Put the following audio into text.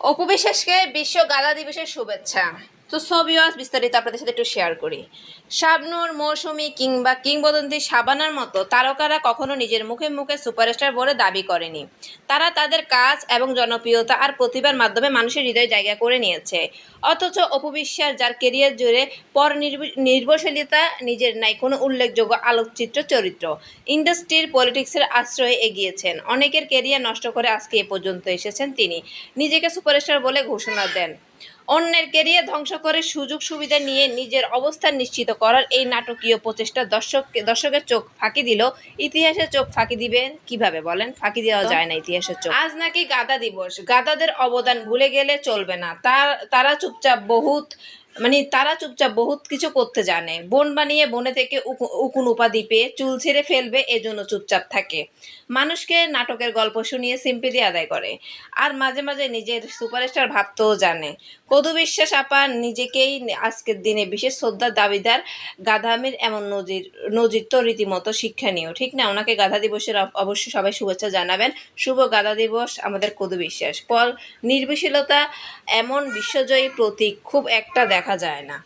অপু বিশ্বাসকে বিশ্ব গাদা দিবসের শুভেচ্ছা। তো ছবি ওয়াজ বিস্তারিত আপনাদের সাথে একটু শেয়ার করি। শাবনূর, মৌসুমি কিংবা কিংবদন্তি সাবানার মতো তারকারা কখনো নিজের মুখে মুখে সুপারস্টার বলে দাবি করেনি। তারা তাদের কাজ এবং জনপ্রিয়তা আর প্রতিভার মাধ্যমে মানুষের হৃদয়ে জায়গা করে নিয়েছে। অথচ অপবিশ্বাস যার কেরিয়ার জুড়ে পর নির্ভরশীলতা নিজের নাই, কোনো উল্লেখযোগ্য আলোকচিত্র চরিত্র। ইন্ডাস্ট্রির পলিটিক্সের আশ্রয়ে এগিয়েছেন। অনেকের কেরিয়ার নষ্ট করে আজকে এ পর্যন্ত এসেছেন তিনি। নিজেকে সুপারস্টার বলে ঘোষণা দেন। অন্যের কেরিয়ার ধ্বংস করে সুযোগ সুবিধা নিয়ে নিজের অবস্থান নিশ্চিত করার এই নাটকীয় প্রচেষ্টা দর্শককে, দর্শকের চোখ ফাঁকি দিল। ইতিহাসের চোখ ফাঁকি দিবেন কীভাবে বলেন? ফাঁকি দেওয়া যায় না ইতিহাসের চোখ। আজ নাকি গাদা দিবস। গাদাদের অবদান ভুলে গেলে চলবে না। তারা চুপচাপ বহুত মানে তারা চুপচাপ বহুত কিছু করতে জানে। বোন বানিয়ে বনে থেকে উকু- উকুন উপাধি পেয়ে চুল ছেড়ে ফেলবে এজন্য চুপচাপ থাকে। মানুষকে নাটকের গল্প শুনিয়ে সিম্পিতি আদায় করে। আর মাঝে মাঝে নিজের সুপারস্টার ভাবতেও জানে। কদু বিশ্বাস আপা নিজেকেই আজকের দিনে বিশেষ শ্রদ্ধার দাবিদার। গাধামির এমন নজির নজির তো রীতিমতো শিক্ষণীয়, ঠিক না? ওনাকে গাধা দিবসের অব- অবশ্যই সবাই শুভেচ্ছা জানাবেন। শুভ গাধা দিবস, আমাদের কদু বিশ্বাস। পর নির্ভীশীলতা এমন বিশ্বজয়ী প্রতীক, খুব একটা দেখা যায় না।